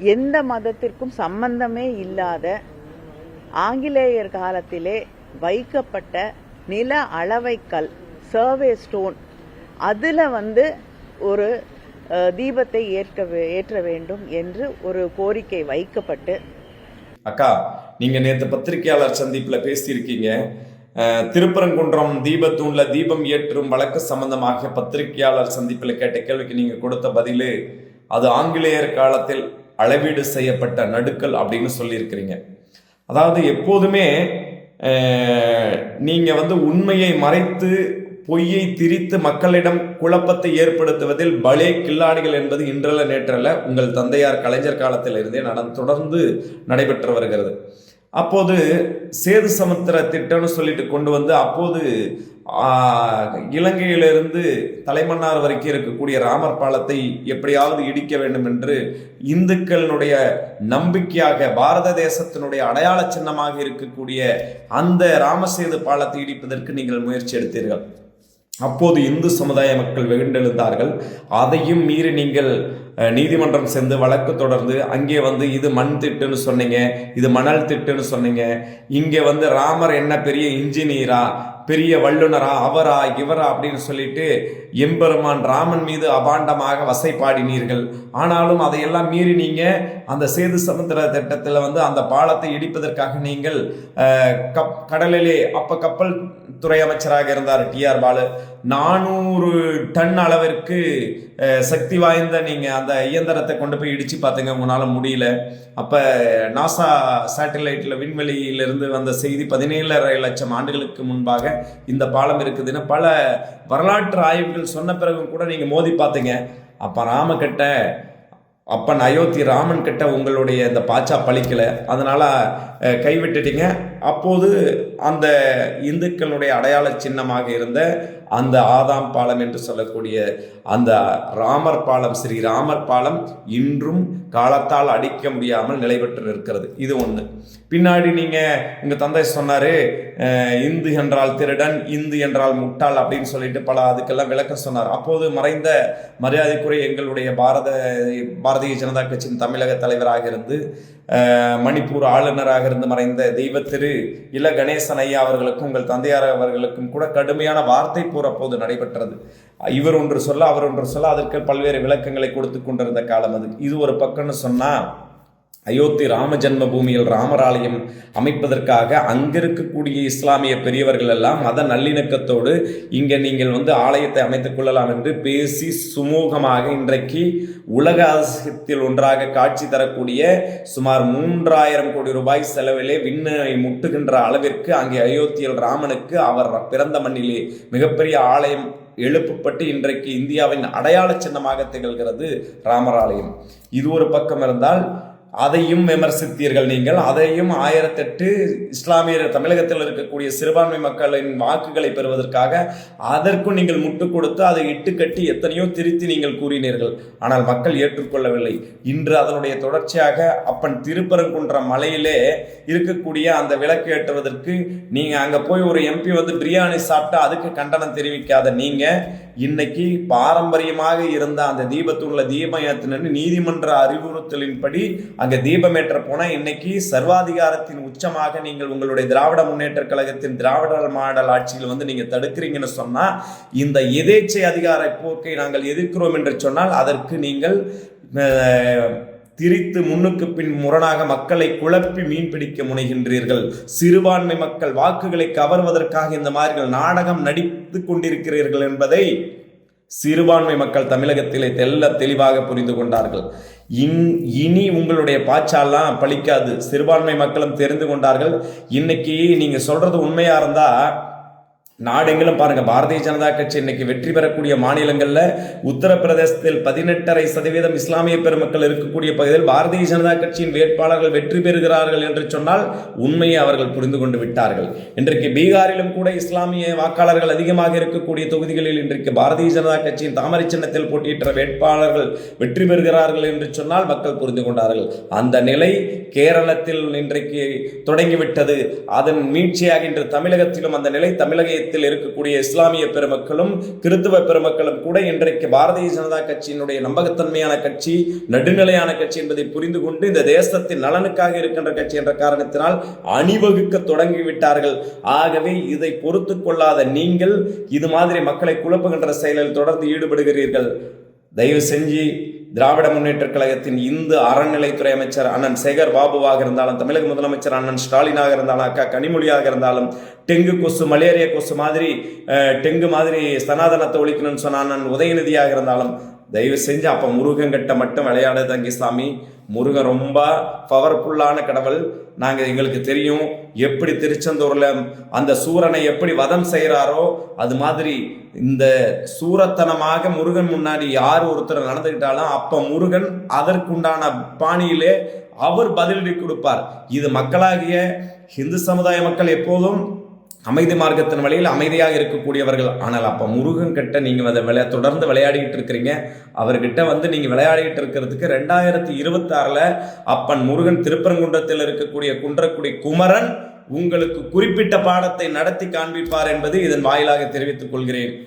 எந்த மதத்திற்கும் சம்பந்தமே இல்லாத ஆங்கிலேயர் காலத்திலே வைக்கப்பட்ட நில அளவைக்கல் சர்வே ஸ்டோன் அதில் வந்து ஒரு தீபத்தை ஏற்க வே- ஏற்ற வேண்டும் என்று ஒரு கோரிக்கை வைக்கப்பட்டு. அக்கா நீங்க நேற்று பத்திரிகையாளர் சந்திப்புல பேசியிருக்கீங்க. திருப்பரங்குன்றம் தீபத்தூண்ல தீபம் ஏற்றும் வழக்கு சம்பந்தமாக பத்திரிகையாளர் சந்திப்புல கேட்ட கேள்விக்கு நீங்க கொடுத்த பதிலு அது ஆங்கிலேயர் காலத்தில் அளவீடு செய்யப்பட்ட நடுக்கல் அப்படின்னு சொல்லியிருக்கிறீங்க. அதாவது எப்போதுமே நீங்கள் வந்து உண்மையை மறைத்து பொய்யை திரித்து மக்களிடம் குழப்பத்தை ஏற்படுத்துவதில் பலே கில்லாடிகள் என்பது இன்றல்ல நேற்றல்ல. உங்கள் தந்தையார் கலைஞர் காலத்தில் இருந்தே நட தொடர்ந்து நடைபெற்று வருகிறது. அப்போது சேது சமுத்திர திட்டம்னு சொல்லிட்டு கொண்டு வந்து அப்போது இலங்கையிலிருந்து தலைமன்னார் வரைக்கும் இருக்கக்கூடிய ராமர் பாலத்தை எப்படியாவது இடிக்க வேண்டும் என்று இந்துக்களினுடைய நம்பிக்கையாக பாரத தேசத்தினுடைய அடையாள சின்னமாக இருக்கக்கூடிய அந்த ராமசேது பாலத்தை இடிப்பதற்கு நீங்கள் முயற்சி எடுத்தீர்கள். அப்போது இந்து சமுதாய மக்கள் வெகுண்டெழுந்தார்கள். அதையும் மீறி நீங்கள் நீதிமன்றம் சேர்ந்து வழக்கு தொடர்ந்து அங்கே வந்து இது மண் திட்டுன்னு சொன்னீங்க இது மணல் திட்டுன்னு சொன்னீங்க. இங்கே வந்து ராமர் என்ன பெரிய இன்ஜினியரா பெரிய வல்லுனரா அவரா இவரா அப்படின்னு சொல்லிட்டு எம்பெருமான் ராமன் மீது அபாண்டமாக வசைப்பாடினீர்கள். ஆனாலும் அதையெல்லாம் மீறி நீங்கள் அந்த சேது சமுத்திர திட்டத்தில் வந்து அந்த பாலத்தை இடிப்பதற்காக நீங்கள் கப் கடலிலே அப்போ கப்பல் துறை அமைச்சராக இருந்தார் டிஆர் பாலு. நானூறு டன் அளவிற்கு சக்தி வாய்ந்த நீங்கள் அந்த இயந்திரத்தை கொண்டு போய் இடித்து பார்த்துங்க உங்களால் முடியல. அப்போ நாசா சேட்டலைட்டில் விண்வெளியிலிருந்து வந்த செய்தி பதினேழரை லட்சம் ஆண்டுகளுக்கு முன்பாக இந்த பாலம் இருக்குதுன்னு பல வரலாற்று ஆய்வுகள் சொன்ன பிறகும் கூட நீங்கள் மோதி பார்த்தீங்க. அப்போ ராமகிட்ட அப்பன் அயோத்தி ராமன் கிட்ட உங்களுடைய இந்த பாச்சா பழிக்கலை. அதனால் கைவிட்டுட்டீங்க. அப்போது அந்த இந்துக்களுடைய அடையாள சின்னமாக இருந்த அந்த ஆதாம் பாலம் என்று சொல்லக்கூடிய அந்த ராமர் பாலம் ஸ்ரீ ராமர் பாலம் இன்றும் காலத்தால் அடிக்க முடியாமல் நிலைபெற்று நிற்கிறது. இது ஒன்று பின்னாடி நீங்கள் உங்கள் தந்தை சொன்னார் இந்து என்றால் திருடன் இந்து என்றால் முட்டாள் அப்படின்னு சொல்லிட்டு பல அதுக்கெல்லாம் விளக்கம் சொன்னார். அப்போது மறைந்த மரியாதைக்குரிய எங்களுடைய பாரத பாரதிய ஜனதா கட்சியின் தமிழக தலைவராக இருந்து மணிப்பூர் ஆளுநராக இருந்து மறைந்த தெய்வ திரு இள கணேசன் ஐயா அவர்களுக்கும் உங்கள் தந்தையார் அவர்களுக்கும் கூட கடுமையான வார்த்தை போர் அப்போது நடைபெற்றது. இவர் ஒன்று சொல்ல அவர் ஒன்று சொல்ல அதற்கு பல்வேறு விளக்கங்களை கொடுத்து கொண்டிருந்த காலம் அது. இது ஒரு பக்கம்னு சொன்னால் அயோத்தி ராம ஜன்ம பூமியில் ராமர் அமைப்பதற்காக அங்கிருக்கக்கூடிய இஸ்லாமிய பெரியவர்கள் எல்லாம் மத நல்லிணக்கத்தோடு இங்கே நீங்கள் வந்து ஆலயத்தை அமைத்துக் கொள்ளலாம் என்று பேசி சுமூகமாக இன்றைக்கு உலக அதிசயத்தில் ஒன்றாக காட்சி தரக்கூடிய சுமார் மூன்றாயிரம் கோடி ரூபாய் செலவிலே விண்ணை முட்டுகின்ற அளவிற்கு அங்கே அயோத்தியில் ராமனுக்கு அவர் பிறந்த மண்ணிலே மிகப்பெரிய ஆலயம் எழுப்பப்பட்டு இன்றைக்கு இந்தியாவின் அடையாள சின்னமாக திகழ்கிறது ராமராலயம். இது ஒரு பக்கம் இருந்தால் அதையும் விமர்சித்தீர்கள் நீங்கள். அதையும் ஆயிரத்தெட்டு இஸ்லாமியர் தமிழகத்தில் இருக்கக்கூடிய சிறுபான்மை மக்களின் வாக்குகளை பெறுவதற்காக அதற்கும் நீங்கள் முட்டு கொடுத்து அதை இட்டு கட்டி எத்தனையோ திருத்தி நீங்கள் கூறினீர்கள். ஆனால் மக்கள் ஏற்றுக்கொள்ளவில்லை. இன்று அதனுடைய தொடர்ச்சியாக அப்பன் திருப்பரங்குன்ற மலையிலே இருக்கக்கூடிய அந்த விளக்கு ஏற்றுவதற்கு நீங்கள் அங்கே போய் ஒரு எம்பி வந்து பிரியாணி சாப்பிட்டா அதுக்கு கண்டனம் தெரிவிக்காத நீங்கள் இன்னைக்கு பாரம்பரியமாக இருந்த அந்த தீபத்தூண்ல தீபம் ஏற்றினு நீதிமன்ற அறிவுறுத்தலின்படி அங்கே தீபமேற்ற போனால் இன்னைக்கு சர்வாதிகாரத்தின் உச்சமாக நீங்கள் உங்களுடைய திராவிட முன்னேற்ற கழகத்தின் திராவிட மாடல் ஆட்சியில் வந்து நீங்கள் தடுக்கிறீங்கன்னு சொன்னால் இந்த எதேச்சை அதிகார போக்கை நாங்கள் எதிர்க்கிறோம் என்று சொன்னால் அதற்கு நீங்கள் திரித்து முன்னுக்கு பின் முரணாக மக்களை குழப்பி மீன் பிடிக்க முனைகின்றீர்கள். சிறுபான்மை மக்கள் வாக்குகளை கவர்வதற்காக இந்த மாதிரி நாடகம் நடித்து கொண்டிருக்கிறீர்கள் என்பதை சிறுபான்மை மக்கள் தமிழகத்திலே தெல்ல தெளிவாக புரிந்து கொண்டார்கள். இன் இனி உங்களுடைய பாச்சாலாம் பலிக்காது சிறுபான்மை மக்களும் தெரிந்து கொண்டார்கள். இன்னைக்கு நீங்க சொல்றது உண்மையா இருந்தா நாடெங்கிலும் பாருங்க பாரதிய ஜனதா கட்சி இன்னைக்கு வெற்றி பெறக்கூடிய மாநிலங்களில் உத்தரப்பிரதேசத்தில் பதினெட்டரை சதவீதம் இஸ்லாமிய பெருமக்கள் இருக்கக்கூடிய பகுதியில் பாரதிய ஜனதா கட்சியின் வேட்பாளர்கள் வெற்றி பெறுகிறார்கள் என்று சொன்னால் உண்மையை அவர்கள் புரிந்து கொண்டு விட்டார்கள். இன்றைக்கு பீகாரிலும் கூட இஸ்லாமிய வாக்காளர்கள் அதிகமாக இருக்கக்கூடிய தொகுதிகளில் இன்றைக்கு பாரதிய ஜனதா கட்சியின் தாமரை சின்னத்தில் போட்டியிட்ட வேட்பாளர்கள் வெற்றி பெறுகிறார்கள் என்று சொன்னால் மக்கள் புரிந்து கொண்டார்கள். அந்த நிலை கேரளத்தில் இன்றைக்கு தொடங்கிவிட்டது. அதன் மீட்சியாக இன்று தமிழகத்திலும் அந்த நிலை தமிழக இதயத்தில் இருக்கக்கூடிய இஸ்லாமிய பெருமக்களும் கிறித்துவ பெருமக்களும் கூட இன்றைக்கு பாரதிய ஜனதா கட்சியினுடைய நம்பகத்தன்மையான கட்சி நடுநிலையான கட்சி என்பதை புரிந்து கொண்டு இந்த தேசத்தின் நலனுக்காக இருக்கின்ற கட்சி என்ற காரணத்தினால் அணிவகுக்க தொடங்கிவிட்டார்கள். ஆகவே இதை பொறுத்து கொள்ளாத நீங்கள் இது மாதிரி மக்களை குழப்புகின்ற செயலில் தொடர்ந்து ஈடுபடுகிறீர்கள். தயவு செஞ்சு திராவிட முன்னேற்ற கழகத்தின் இந்து அறநிலைத்துறை அமைச்சர் அண்ணன் சேகர் பாபுவாக இருந்தாலும் தமிழக முதலமைச்சர் அண்ணன் ஸ்டாலினாக இருந்தாலும் அக்கா கனிமொழியாக இருந்தாலும் டெங்கு கொசு மலேரியா கொசு மாதிரி டெங்கு மாதிரி சனாதனத்தை ஒழிக்கணும்னு சொன்ன அண்ணன் உதயநிதியாக இருந்தாலும் தயவு செஞ்சு அப்போ முருகன்கிட்ட மட்டும் விளையாடு தங்கிசாமி முருகன் ரொம்ப பவர்ஃபுல்லான கடவுள். நாங்கள் எங்களுக்கு தெரியும் எப்படி திருச்செந்தூரில் அந்த சூரனை எப்படி வதம் செய்கிறாரோ அது மாதிரி இந்த சூரத்தனமாக முருகன் முன்னாடி யார் ஒருத்தர் நடந்துக்கிட்டாலும் அப்போ முருகன் அதற்குண்டான பாணியிலே அவர் பதிலடி கொடுப்பார். இது மக்களாகிய இந்து சமுதாய மக்கள் எப்போதும் அமைதி மார்க்கத்தின் வழியில் அமைதியாக இருக்கக்கூடியவர்கள். ஆனால் அப்போ முருகன் கிட்ட நீங்கள் அதை விளையா தொடர்ந்து விளையாடிக்கிட்டு இருக்கிறீங்க. அவர்கிட்ட வந்து நீங்கள் விளையாடிக்கிட்டு இருக்கிறதுக்கு ரெண்டாயிரத்தி இருபத்தாறில் அப்பன் முருகன் திருப்பரங்குன்றத்தில் இருக்கக்கூடிய குன்றக்குடி குமரன் உங்களுக்கு குறிப்பிட்ட பாடத்தை நடத்தி காண்பிப்பார் என்பது இதன் வாயிலாக தெரிவித்துக் கொள்கிறேன்.